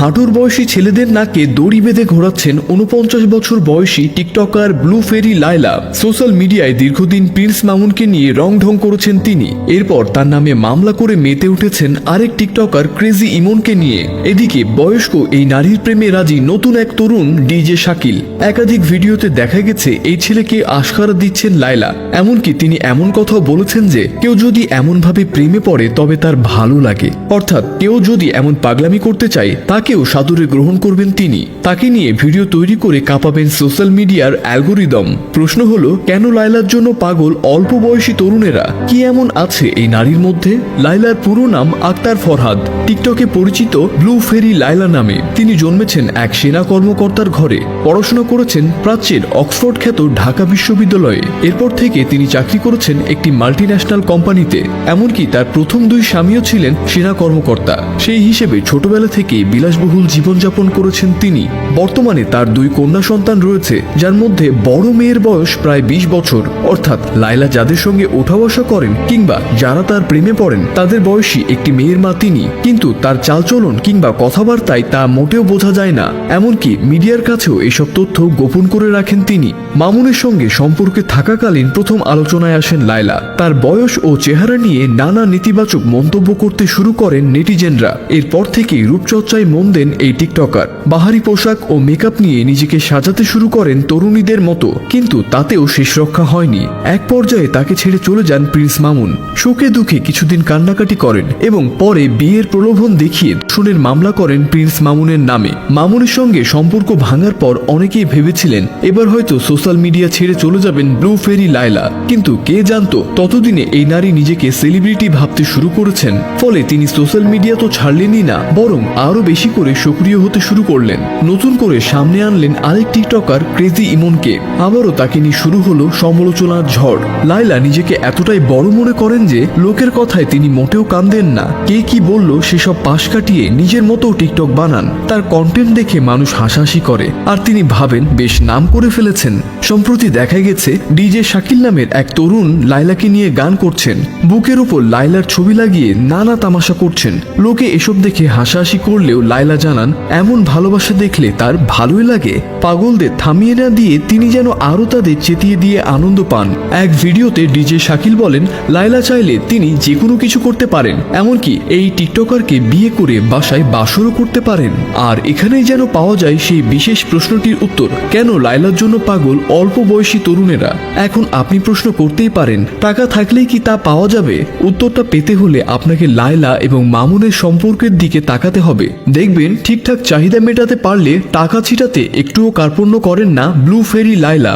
হাঁটুর বয়সী ছেলেদের নাকে দড়ি বেঁধে ঘোরাচ্ছেন উনপঞ্চাশ বছর বয়সী TikToker blue fairy Laila social মিডিয়ায় দীর্ঘদিন প্রিন্স মামুনকে নিয়ে রং ঢং করেছেন তিনি। এরপর তার নামে মামলা করে মেতে উঠেছেন আরেক টিকটকার ক্রেজি ইমনকে নিয়ে। এদিকে বয়স্ক এই নারীর প্রেমে রাজি নতুন এক তরুণ ডিজে শাকিল। একাধিক ভিডিওতে দেখা গেছে এই ছেলেকে আশকারা দিচ্ছেন লাইলা এমনকি তিনি এমন কথাও বলেছেন যে, কেউ যদি এমনভাবে প্রেমে পড়ে তবে তার ভালো লাগে। অর্থাৎ কেউ যদি এমন পাগলামি করতে চায় তাকেও সাদরে গ্রহণ করবেন তিনি। তাকে নিয়ে ভিডিও তৈরি করে কাঁপাবেন সোশ্যাল মিডিয়ার অ্যালগোরিদম। প্রশ্ন হলো, কেন লাইলার জন্য পাগল অল্প বয়সী তরুণেরা? কি এমন আছে এই নারীর মধ্যে? লাইলার পুরো নাম আক্তার ফরহাদ। টিকটকে পরিচিত ব্লু ফেরি লাইলা নামে। তিনি জন্মেছেন এক সেনা কর্মকর্তার ঘরে। পড়াশোনা করেছেন প্রাচ্যের অক্সফোর্ড খ্যাত ঢাকা বিশ্ববিদ্যালয়ে। এরপর থেকে তিনি চাকরি করেছেন একটি মাল্টিন্যাশনাল কোম্পানিতে। এমনকি তার প্রথম দুই স্বামীও ছিলেন সেনা কর্মকর্তা। সেই হিসেবে ছোটবেলা থেকে থেকেই বিলাসবহুল জীবনযাপন করেছেন তিনি। বর্তমানে তার দুই কন্যা সন্তান রয়েছে, যার মধ্যে বড় মেয়ের বয়স প্রায় বিশ বছর। অর্থাৎ লাইলা যাদের সঙ্গে ওঠা বসা করেন কিংবা যারা তার প্রেমে পড়েন, তাদের বয়সী একটি মেয়ের মা তিনি। কিন্তু তার চালচলন কিংবা কথাবার্তায় তা মোটেও বোঝা যায় না। এমনকি মিডিয়ার কাছেও এসব তথ্য গোপন করে রাখেন তিনি। মামুনের সঙ্গে সম্পর্কে থাকাকালীন প্রথম আলোচনায় আসেন লায়লা। তার বয়স ও চেহারা নিয়ে নানা নেতিবাচক মন্তব্য করতে শুরু করেন নেটিজেনরা। এরপর থেকেই রূপচর্চায় মন দেন এই টিকটকার। বাহারি পোশাক ও মেকআপ নিয়ে নিজেকে সাজাতে শুরু করেন তরুণীদের মতো, কিন্তু তাতেও শেষ রক্ষা হয়নি। এক পর্যায়ে তাকে ছেড়ে চলে যান প্রিন্স মামুন। শোকে দুঃখে কিছুদিন কান্নাকাটি করেন এবং পরে বিয়ের প্রলোভন দেখিয়ে ধর্ষণের মামলা করেন প্রিন্স মামুনের নামে। মামুনের সঙ্গে সম্পর্ক ভাঙার পর অনেকেই ভেবেছিলেন, এবার হয়তো সোশ্যাল মিডিয়া ছেড়ে চলে যাবেন ব্লু ফেরি লায়লা। কিন্তু কে জানতো, ততদিনে এই নারী নিজেকে সেলিব্রিটি ভাবতে শুরু করেছেন। ফলে তিনি সোশ্যাল মিডিয়া তো ছাড়লেনই না, বরং আরও বেশি করে সক্রিয় হতে শুরু করলেন। নতুন করে সামনে আনলেন আরেক টিকটকার, ক্রেজি ইমনকে। আবারও তাকে নিয়ে শুরু হলো সমালোচনার ঝড়। লাইলা নিজেকে এতটাই বড় মনে করেন যে, লোকের কথায় তিনি মোটেও কান্দেন না। কে কি বলল সেসব পাশ কাটিয়ে নিজের মতো টিকটক বানান। তার কন্টেন্ট দেখে মানুষ হাসাহাসি করে। আর তিনি ভাবেন, বেশ নাম করে ফেলেছেন। সম্প্রতি দেখা গেছে, ডিজে শাকিল নামের এক তরুণ লাইলাকে নিয়ে গান করছেন। বুকের উপর লাইলার ছবি লাগিয়ে নানা তামাশা করছেন। লোকে এসব দেখে হাসাহাসি করলেও লাইলা জানান, এমন ভালোবাসা দেখলে তার ভালোই লাগে। পাগলদের থামিয়ে না দিয়ে তিনি যেন আরও তাদের চেতিয়ে দিয়ে আনন্দ পান। এক ভিডিওতে ডিজে শাকিল বলেন লাইলা চাইলে তিনি যে কোনো কিছু করতে পারেন। এমনকি এই টিকটকারকে বিয়ে করে বাসায় বাসরও করতে পারেন। আর এখানেই যেন পাওয়া যায় সেই বিশেষ প্রশ্নটির উত্তর, কেন লাইলার জন্য পাগল অল্প বয়সী তরুণেরা? এখন আপনি প্রশ্ন করতেই পারেন, টাকা থাকলেই কি তা পাওয়া যাবে? উত্তরটা পেতে হলে আপনাকে লায়লা এবং মামুনের সম্পর্কের দিকে তাকাতে হবে। দেখবেন ঠিকঠাক চাহিদা মেটাতে পারলে টাকা ছিটাতে একটুও কার্পণ্য করেন না ব্লু ফেরি লায়লা।